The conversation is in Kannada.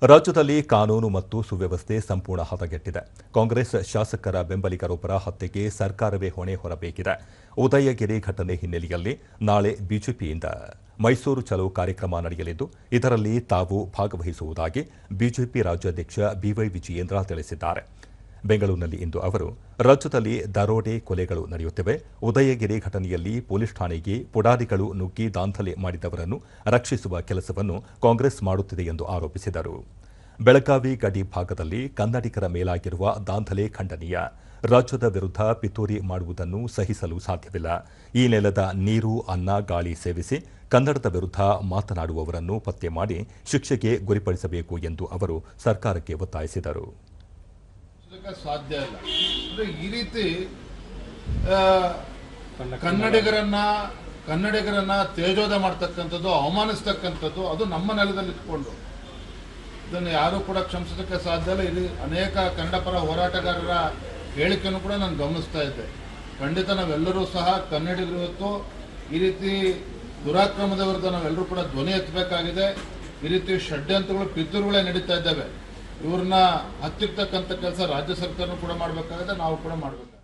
ರಾಜ್ಯದಲ್ಲಿ ಕಾನೂನು ಮತ್ತು ಸುವ್ಯವಸ್ಥೆ ಸಂಪೂರ್ಣ ಹದಗೆಟ್ಟಿದೆ. ಕಾಂಗ್ರೆಸ್ ಶಾಸಕರ ಬೆಂಬಲಿಗರೊಬ್ಬರ ಹತ್ಯೆಗೆ ಸರ್ಕಾರವೇ ಹೊಣೆ ಹೊರಬೇಕಿದೆ. ಉದಯಗಿರಿ ಘಟನೆ ಹಿನ್ನೆಲೆಯಲ್ಲಿ ನಾಳೆ ಬಿಜೆಪಿಯಿಂದ ಮೈಸೂರು ಚಲೋ ಕಾರ್ಯಕ್ರಮ ನಡೆಯಲಿದ್ದು, ಇದರಲ್ಲಿ ತಾವು ಭಾಗವಹಿಸುವುದಾಗಿ ಬಿಜೆಪಿ ರಾಜ್ಯಾಧ್ಯಕ್ಷ ಬಿವೈ ವಿಜಯೇಂದ್ರ ತಿಳಿಸಿದ್ದಾರೆ. ಬೆಂಗಳೂರಿನಲ್ಲಿ ಇಂದು ಅವರು, ರಾಜ್ಯದಲ್ಲಿ ದರೋಡೆ ಕೊಲೆಗಳು ನಡೆಯುತ್ತಿವೆ. ಉದಯಗಿರಿ ಘಟನೆಯಲ್ಲಿ ಪೊಲೀಸ್ ಠಾಣೆಗೆ ಪುಡಾರಿಗಳು ನುಗ್ಗಿ ದಾಂಧಲೆ ಮಾಡಿದವರನ್ನು ರಕ್ಷಿಸುವ ಕೆಲಸವನ್ನು ಕಾಂಗ್ರೆಸ್ ಮಾಡುತ್ತಿದೆ ಎಂದು ಆರೋಪಿಸಿದರು. ಬೆಳಗಾವಿ ಗಡಿ ಭಾಗದಲ್ಲಿ ಕನ್ನಡಿಗರ ಮೇಲಾಗಿರುವ ದಾಂಧಲೆ ಖಂಡನೀಯ. ರಾಜ್ಯದ ವಿರುದ್ಧ ಪಿತೂರಿ ಮಾಡುವುದನ್ನು ಸಹಿಸಲು ಸಾಧ್ಯವಿಲ್ಲ. ಈ ನೆಲದ ನೀರು, ಅನ್ನ, ಗಾಳಿ ಸೇವಿಸಿ ಕನ್ನಡದ ವಿರುದ್ಧ ಮಾತನಾಡುವವರನ್ನು ಪತ್ತೆ ಮಾಡಿ ಶಿಕ್ಷೆಗೆ ಗುರಿಪಡಿಸಬೇಕು ಎಂದು ಅವರು ಸರ್ಕಾರಕ್ಕೆ ಒತ್ತಾಯಿಸಿದರು. ಇದಕ್ಕೆ ಸಾಧ್ಯ ಇಲ್ಲ. ಅಂದರೆ ಈ ರೀತಿ ಕನ್ನಡಿಗರನ್ನ ಕನ್ನಡಿಗರನ್ನ ತೇಜೋದ ಮಾಡ್ತಕ್ಕಂಥದ್ದು ಅವಮಾನಿಸ್ತಕ್ಕಂಥದ್ದು ಅದು ನಮ್ಮ ನೆಲದಲ್ಲಿ ಇಟ್ಕೊಂಡು. ಇದನ್ನು ಯಾರೂ ಕೂಡ ಕ್ಷಮಿಸೋದಕ್ಕೆ ಸಾಧ್ಯ ಇಲ್ಲ. ಇಲ್ಲಿ ಅನೇಕ ಕನ್ನಡ ಪರ ಹೋರಾಟಗಾರರ ಹೇಳಿಕೆಯನ್ನು ಕೂಡ ನಾನು ಗಮನಿಸ್ತಾ ಇದ್ದೆ. ಖಂಡಿತ ನಾವೆಲ್ಲರೂ ಸಹ ಕನ್ನಡಿಗರು ಇವತ್ತು ಈ ರೀತಿ ದುರಾಕ್ರಮದ ವಿರುದ್ಧ ನಾವೆಲ್ಲರೂ ಕೂಡ ಧ್ವನಿ ಎತ್ತಬೇಕಾಗಿದೆ. ಈ ರೀತಿ ಷಡ್ಯಂತ್ರಗಳು ಪಿತೂರುಗಳೇ ನಡೀತಾ ಇದ್ದಾವೆ. ಇವ್ರನ್ನ ಹತ್ತಿರ್ತಕ್ಕಂಥ ಕೆಲಸ ರಾಜ್ಯ ಸರ್ಕಾರನೂ ಕೂಡ ಮಾಡಬೇಕಾಗುತ್ತೆ ನಾವು ಕೂಡ ಮಾಡಬೇಕಾಗಿದೆ